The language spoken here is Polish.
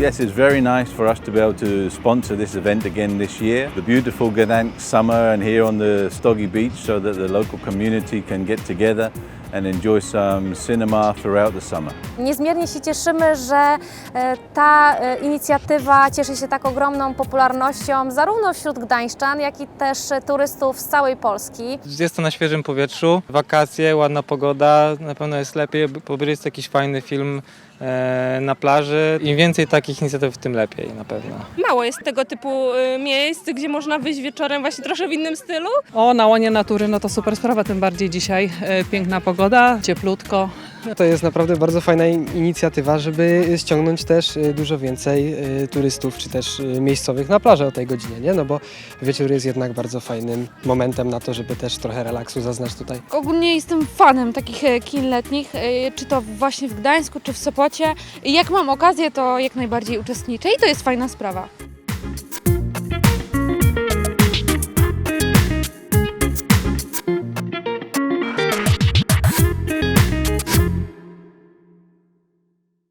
Yes, it's very nice for us to be able to sponsor this event again this year. The beautiful Gdansk summer and here on the Stoggy Beach so that the local community can get together and enjoy some cinema throughout the summer. Niezmiernie się cieszymy, że e, ta e, inicjatywa cieszy się tak ogromną popularnością zarówno wśród gdańszczan, jak i też turystów z całej Polski. Jest to na świeżym powietrzu, wakacje, ładna pogoda, na pewno jest lepiej, bo jest jakiś fajny film e, na plaży. Im więcej takich inicjatyw, tym lepiej na pewno. Mało jest tego typu y, miejsc, gdzie można wyjść wieczorem właśnie troszkę w innym stylu. O, na łonie natury, no to super sprawa, tym bardziej dzisiaj. Piękna pogoda, cieplutko. To jest naprawdę bardzo fajna in- inicjatywa, żeby ściągnąć też y, dużo więcej y, turystów czy też y, miejscowych na plażę o tej godzinie, nie? No bo wieczór jest jednak bardzo fajnym momentem na to, żeby też trochę relaksu zaznać tutaj. Ogólnie jestem fanem takich e, kin letnich, e, czy to właśnie w Gdańsku, czy w Sopocie. Jak mam okazję, to jak najbardziej uczestniczę i to jest fajna sprawa.